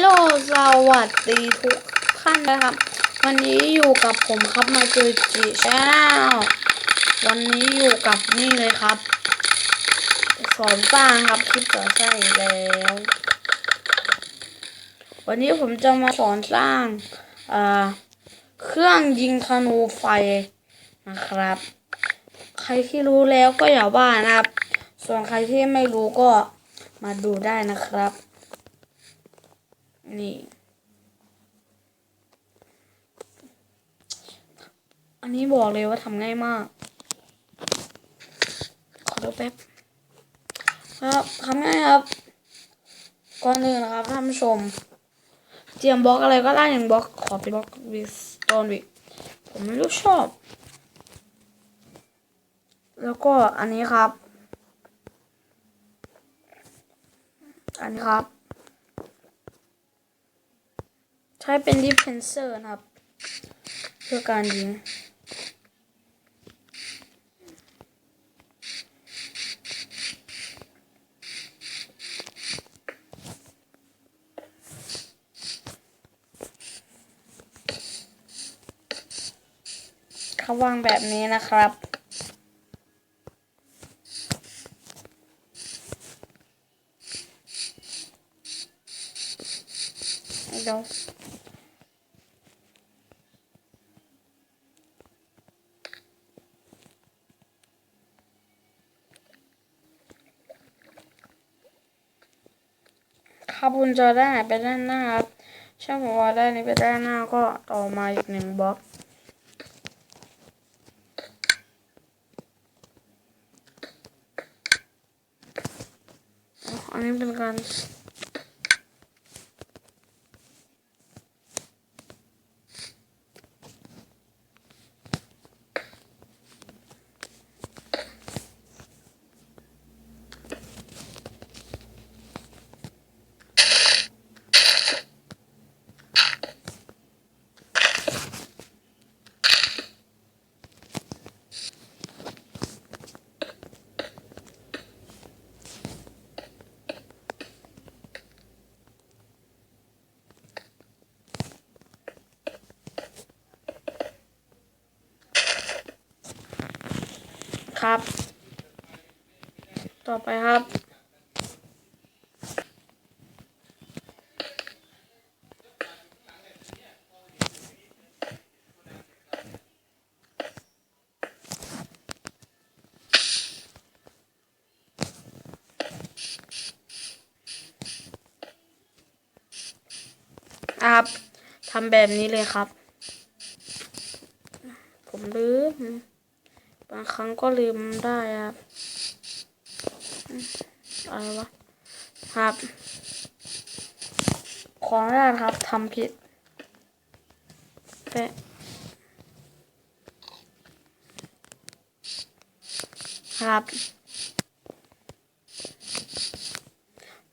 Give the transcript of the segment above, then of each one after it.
โลสวัสดีทุกท่านนะครับ วันนี้อยู่กับผมครับมาจอจีชาแนลวันนี้อยู่กับนี่เลยครับ สอนสร้างครับคลิปสอนสร้างอีกแล้ว วันนี้ผมจะมาสอนสร้างอ่าเครื่องยิงธนูไฟนะครับ ใครที่รู้แล้วก็อย่าว่านะครับ ส่วนใครที่ไม่รู้ก็มาดูได้นะครับ นี่ อันนี้บอกเลยว่าทำง่ายมาก ขอดูแป๊บ ครับทำง่ายครับ ก่อนอื่นนะครับท่านผู้ชมเตรียมบล็อกอะไรก็ได้อย่างบล็อก ขอเป็นบล็อกวิสตอนวิผมไม่รู้ชอบ แล้วก็อันนี้ครับ อันนี้ครับ ใช้เป็นดิฟเพนเซอร์นะครับ เพื่อการยิงเขาวางแบบนี้นะครับเดี๋ยว คาบุญจะได้ไปด้านหน้าครับช่างผมว่าได้นี้ไปด้านหน้าก็ต่อมาอีกหนึ่งบล็อกอันนี้เป็นการ ครับ ต่อไปครับ ครับทำแบบนี้เลยครับ ผมลืมางครั้งก็ลืมได้ครับอืมอะไรวะครับ ขออนุญาตครับทำผิดแปะครับ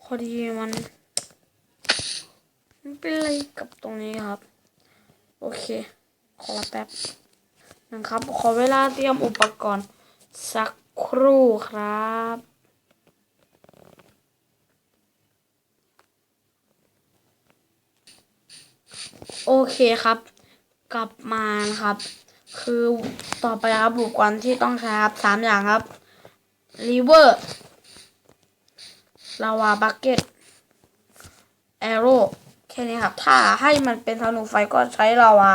พอดีมันมันเป็นอะไรกับตรงนี้ครับ โอเค ขอแป๊บ นะครับ ขอเวลาเตรียมอุปกรณ์สักครู่ครับโอเคครับ กลับมานะครับ คือต่อไปครับอุปกรณ์ที่ต้องใช้ครับสามอย่างครับรีเวอร์ลาวาบักเก็ตแอโร่แค่นี้ครับ ถ้าให้มันเป็นธนูไฟก็ใช้ลาวา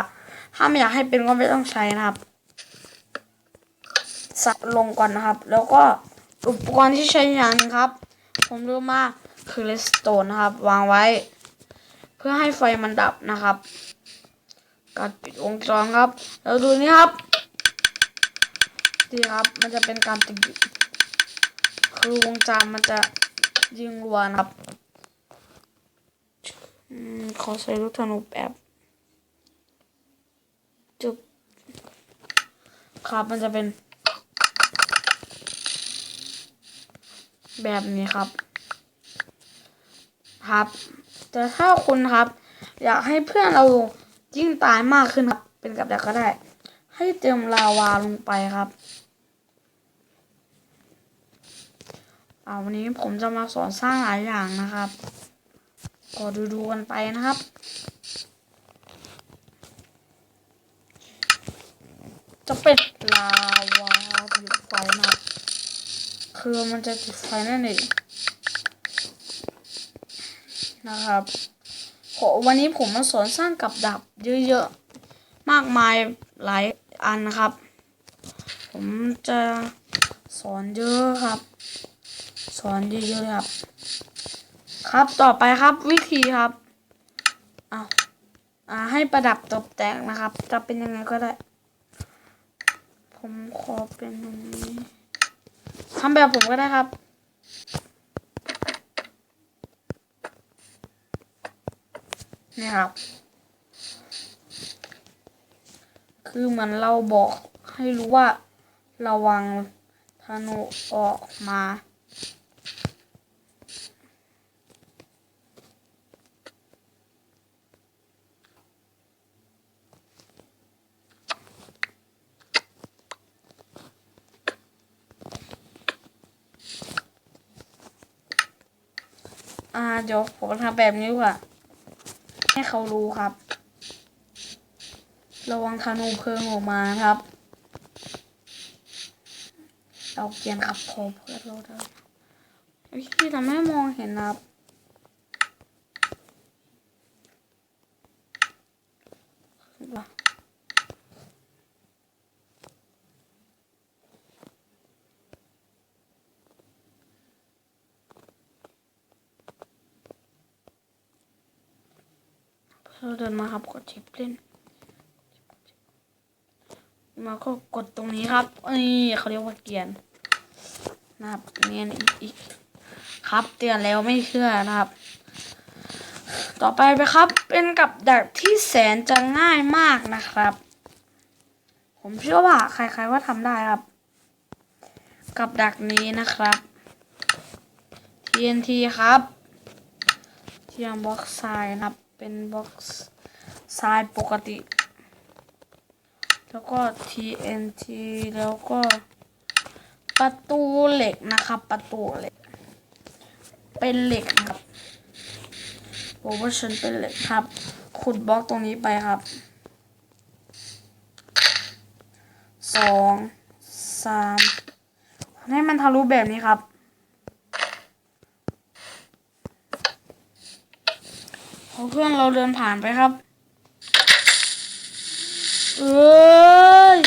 ถ้าไม่อยากให้เป็นก็ไม่ต้องใช้นะครับ สับลงก่อนนะครับ แล้วก็อุปกรณ์ที่ใช้อย่านครับ ผมรู้มาคือเลสโตนนะครับ วางไว้ เพื่อให้ไฟมันดับนะครับการปิดวงจรครับ แล้วดูนี่ครับดีครับ มันจะเป็นการติดคือวงจรมันจะยิงรัวนะครับขอใช้ลูกธนูแป๊บจุบครับมันจะเป็น แบบนี้ครับ ครับ แต่ถ้าคุณครับ อยากให้เพื่อนเรายิ่งตายมากขึ้นครับ เป็นกับดักก็ได้ ให้เติมลาวาลงไปครับเอาวันนี้ผมจะมาสอนสร้างหลายอย่างนะครับก็ดูดูกันไปนะครับ จะเป็นลาวาผิวไฟนะครับ คือมันจะจุดไฟนั่นเองนะครับวันนี้ผมมาสอนสร้างกับดักเยอะๆ มากมายหลายอันนะครับ ผมจะสอนเยอะครับ สอนเยอะๆครับ ครับต่อไปครับวิธีครับเอาอาให้ประดับตกแต่งนะครับ จะเป็นยังไงก็ได้ ผมขอเป็นตรงนี้ ทำแบบผมก็ได้ครับ นี่ครับ คือเหมือนเราบอกให้รู้ว่าระวังธนูออกมา อ่าเดี๋ยวผมทำแบบนี้ดีกว่าให้เขารู้ครับ ระวังธนูเพลิงออกมาครับ เราเกียนขับพอเพื่อเราได้ที่ทำให้มองเห็นครับ เราเดินมาครับกดชิปเล่น มาก็กดตรงนี้ครับนี่เขาเรียกว่าเกียร์นะครับเนี่ยอีกครับเตือนแล้วไม่เชื่อนะครับ ต่อไปไปครับ เป็นกับดักที่แสนจะง่ายมากนะครับ ผมเชื่อว่าใครๆว่าทำได้ครับ กับดักนี้นะครับ TNT ครับเทียมบล็อกทรายนะครับ เป็นบล็อกทรายปกติ แล้วก็ TNT แล้วก็ ประตูเหล็กนะครับ ประตูเหล็ก เป็นเหล็กครับโอเวอร์ชันเป็นเหล็กครับ ขุดบล็อกตรงนี้ไปครับสองสามให้มันทะลุแบบนี้ครับ พอ เพื่อนเราเดินผ่านไปครับ เอ้ย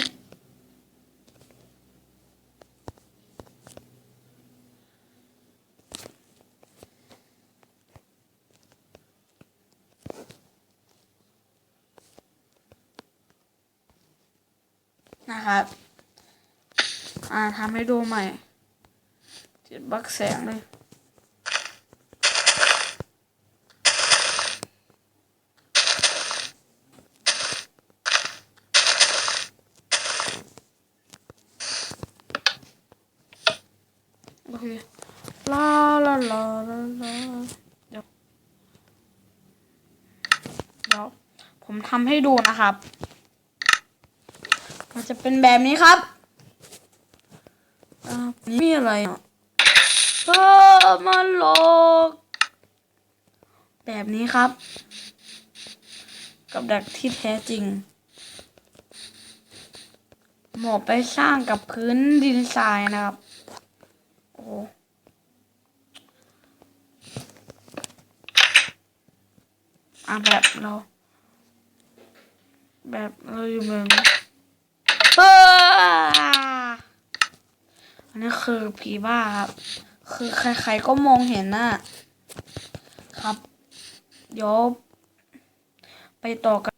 นะครับ อ่าทำให้ดูใหม่ติดบักแสงเลย โอเค ลาลาลาลาลา เดี๋ยวเดี๋ยวผมทำให้ดูนะครับ มันจะเป็นแบบนี้ครับนี่มีอะไรอะเออมันหลอกแบบนี้ครับ กับดักที่แท้จริงเหมาะไปสร้างกับพื้นดินทรายนะครับ โอ้โห อะแบบเรา แบบเราอยู่เมืองเฮ้ออันนี้คือผีบ้าครับ คือใครๆก็มองเห็นน่ะครับเดี๋ยวไปต่อกัน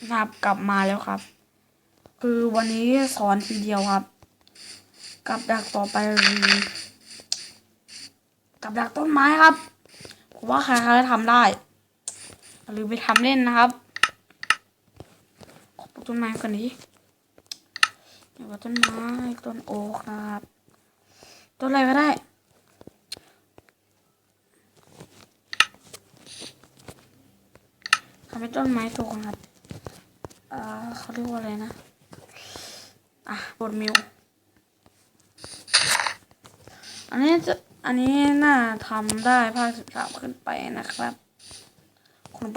นะครับกลับมาแล้วครับ คือวันนี้สอนทีเดียวครับ กับดักต่อไปคือกับดักต้นไม้ครับผมว่าใครๆก็ทำได้ หรือไปทำเล่นนะครับขอปลูกต้นไม้ก่อนนี้เดี๋ยวต้นไม้ต้นโอ๊กนะครับต้นอะไรก็ได้ทำให้ต้นไม้โตก่อนครับอ่าเขาเรียกว่าอะไรนะ อะบดมิว อันนี้จะ อันนี้น่าทำได้ภาคสิบสามขึ้นไปนะครับ คุณ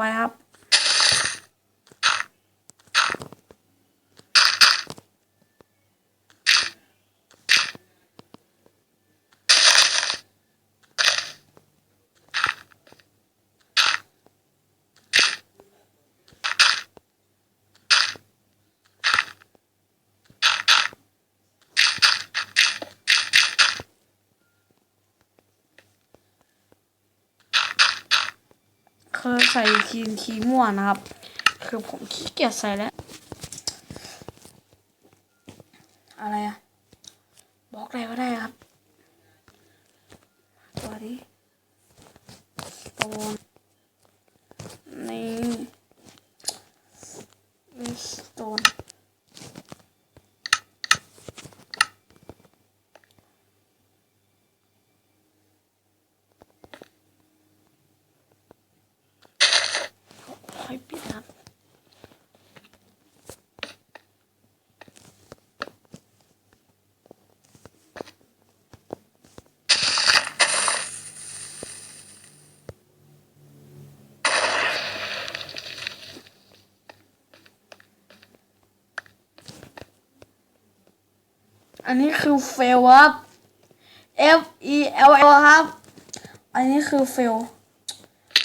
เคยใส่ครีมคีม่วนนะครับ คือผมขี้เกียจใส่แล้ว อะไรอะบอกอะไรก็ได้ครับตัวนี้โตนนี่นี่สโตน อันนี้คือเฟลครับ F E L L ครับ อันนี้คือเฟล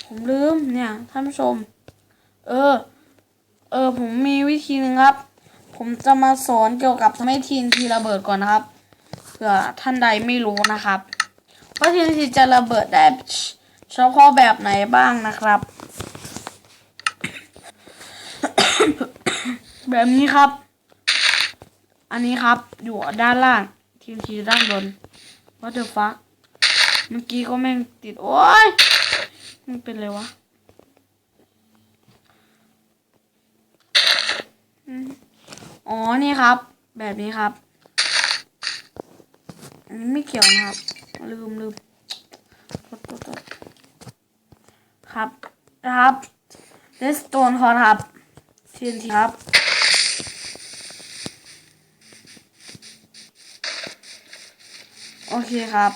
ผมลืมเนี่ยท่านผู้ชม เออ เออผมมีวิธีหนึงครับ ผมจะมาสอนเกี่ยวกับทำให้ทีนทีระเบิดก่อนนะครับ เผื่อท่านใดไม่รู้นะครับว่าทีนทีจะระเบิดได้เฉพาะแบบไหนบ้างนะครับ แบบนี้ครับ อันนี้ครับ อยู่ด้านล่างทีมทีด้านบน What the fuck เมื่อกี้ก็แม่งติด โอ้ยมันเป็นไรวะอ๋อ นี่ครับ แบบนี้ครับ อันนี้ไม่เกี่ยวนะครับ ลืมลืมครับนะครับเลสโตนคอครับทีนทีครับ อเคครับ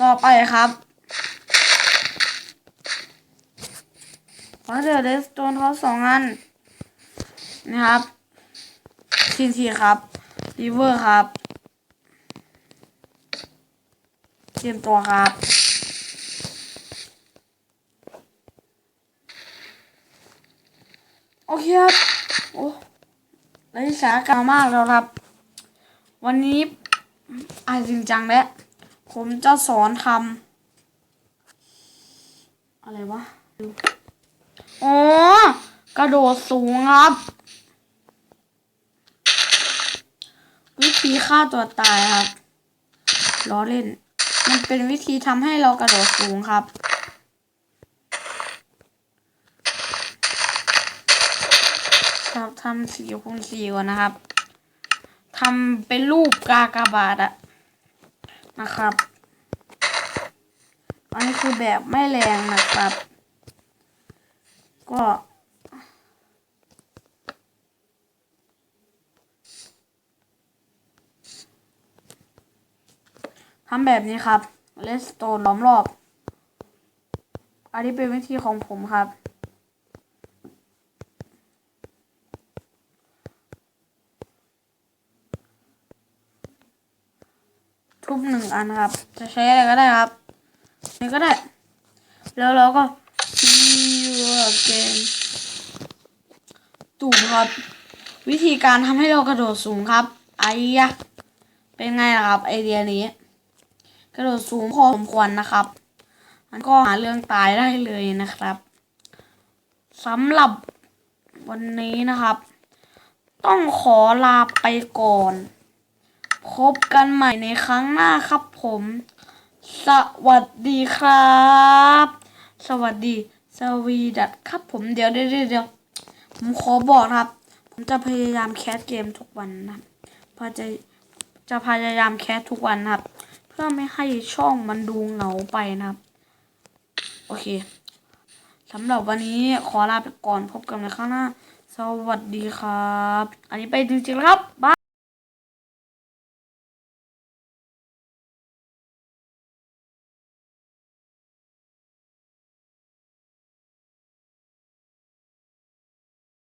ต่อไปครับว่าเดอร์เดสโตนเขาสองอัน นะครับทีนทีครับรีเวอร์ครับเตรียมตัวครับโอเคครับ โอ้ไร้สาระมากแล้วครับ วันนี้ อ่านจริงจังแล้ว ผมจะสอนทำอะไรวะอ๋อกระโดดสูงครับ วิธีฆ่าตัวตายครับล้อเล่น มันเป็นวิธีทำให้เรากระโดดสูงครับครับทำสี่คูณสี่ก่อนนะครับ ทำเป็นรูปกากบาทอะนะครับ อันนี้คือแบบไม่แรงนะครับ ก็ทำแบบนี้ครับเลสโตนล้อมรอบ อันนี้เป็นวิธีของผมครับ หนึ่งอันครับ จะใช้อะไรก็ได้ครับนี่ก็ได้ แล้วเราก็ see you again ตูมครับ วิธีการทำให้เรากระโดดสูงครับไอ้ยะเป็นไงล่ะครับ ไอเดียนี้ กระโดดสูงพอสมควรนะครับ มันก็หาเรื่องตายได้เลยนะครับสำหรับวันนี้นะครับ ต้องขอลาไปก่อน พบกันใหม่ในครั้งหน้าครับผม สวัสดีครับ สวัสดีสวีดัตครับผมเดี๋ยวเดี๋ยวเดี๋ยวผมขอบอกนะครับ ผมจะพยายามแคสเกมทุกวันนะครับพอจะจะพยายามแคสทุกวันนะครับ เพื่อไม่ให้ช่องมันดูเหงาไปนะครับ โอเคสำหรับวันนี้ขอลาไปก่อนพบกันในครั้งหน้า สวัสดีครับ อันนี้ไปจริงๆแล้วครับ บ๊าย